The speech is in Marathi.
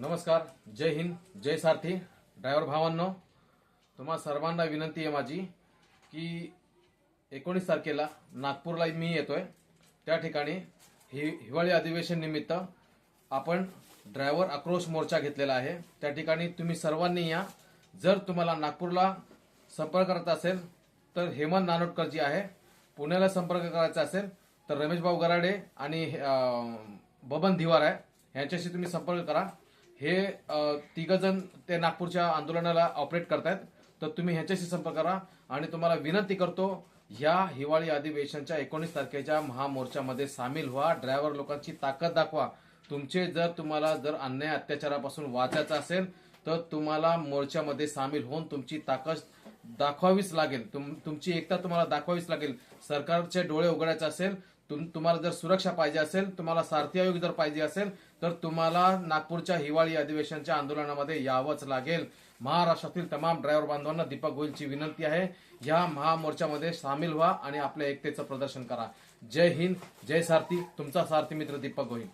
नमस्कार जय हिंद जय सारथी. ड्रायव्हर भावांनो तुम्हा सर्वांना विनंती आहे माझी की एकोणीस तारखेला नागपूरला मी येतोय. त्या ठिकाणी हि हिवाळी अधिवेशन निमित्त आपण ड्रायव्हर आक्रोश मोर्चा घेतलेला आहे. त्या ठिकाणी तुम्ही सर्वांनी या. जर तुम्हाला नागपूरला संपर्क करायचा असेल तर हेमंत नानोटकर जी आहे. पुण्याला संपर्क करायचा असेल तर रमेश भाऊ गराडे आणि बबन धिवार आहे. यांच्याशी तुम्ही संपर्क करा. हे तिघ जण ते नागपूरच्या आंदोलनाला ऑपरेट करतायत. तर तुम्ही ह्याच्याशी संपर्क करा. आणि तुम्हाला विनंती करतो ह्या हिवाळी अधिवेशनच्या एकोणीस तारखेच्या महामोर्चामध्ये सामील व्हा. ड्रायव्हर लोकांची ताकद दाखवा. तुमचे जर तुम्हाला जर अन्याय अत्याचारापासून वाचायचं असेल तर तुम्हाला मोर्चामध्ये सामील होऊन तुमची ताकद दाखवावीच लागेल. तुम तुमची एकता तुम्हाला दाखवावीच लागेल. सरकारचे डोळे उघडायचे असेल तुम तुम्हाला जर सुरक्षा पाहिजे असेल तुम्हाला सारथी आयोग जर पाहिजे असेल तर तुम्हाला नागपूरच्या हिवाळी अधिवेशनच्या आंदोलनामध्ये यावंच लागेल. महाराष्ट्रातील तमाम ड्रायव्हर बांधवांना दीपक गोयलची विनंती आहे. या महामोर्चामध्ये सामील व्हा आणि आपल्या एकतेचं प्रदर्शन करा. जय हिंद जय सारथी. तुमचा सारथी मित्र दीपक गोयल